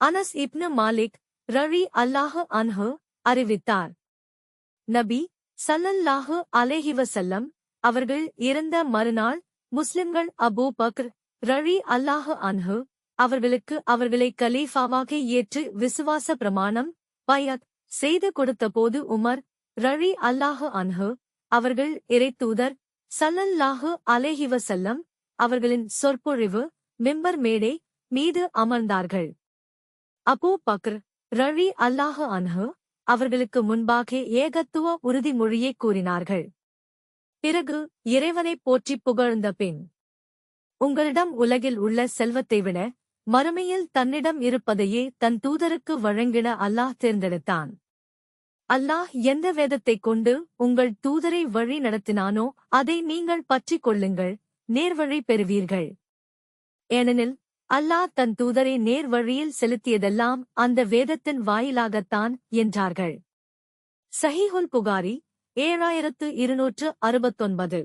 அனஸ் இப்னு மாலிக் ரவி அல்லாஹு அன்ஹு அறிவித்தார். நபி சல்லல்லாஹு அலேஹிவசல்லம் அவர்கள் இறந்த மறுநாள் முஸ்லிம்கள் அபூ பக்ர் ரவி அல்லாஹு அன்ஹு அவர்களுக்கு அவர்களை கலீஃபாவாக ஏற்று விசுவாச பிரமாணம் பயத் செய்து கொடுத்தபோது உமர் ரவி அல்லாஹு அன்ஹு அவர்கள் இறைத்தூதர் சல்லல்லாஹு அலேஹிவசல்லம் அவர்களின் சொற்பொழிவு மிம்பர் மேடை மீது அமர்ந்தார்கள். அபூ பக்ர் ரவி அல்லாஹு அன்ஹு அவர்களுக்கு முன்பாக ஏகத்துவ உறுதிமொழியை கூறினார்கள். பிறகு இறைவனை போற்றிப் புகழ்ந்த பின் உங்களிடம் உலகில் உள்ள செல்வத்தை விட மறுமையில் தன்னிடம் இருப்பதையே தன் தூதருக்கு வழங்கிட அல்லாஹ் தேர்ந்தெடுத்தான். அல்லாஹ் எந்த வேதத்தைக் கொண்டு உங்கள் தூதரை வழி நடத்தினானோ அதை நீங்கள் பற்றிக் கொள்ளுங்கள் நேர்வழி பெறுவீர்கள். ஏனெனில் அல்லாஹ் தன் தூதரை நேர் வழியில் செலுத்தியதெல்லாம் அந்த வேதத்தின் வாயிலாகத்தான் என்றார்கள். சஹீஹுல் புகாரி ஏழாயிரத்து இருநூற்று அறுபத்தொன்பது.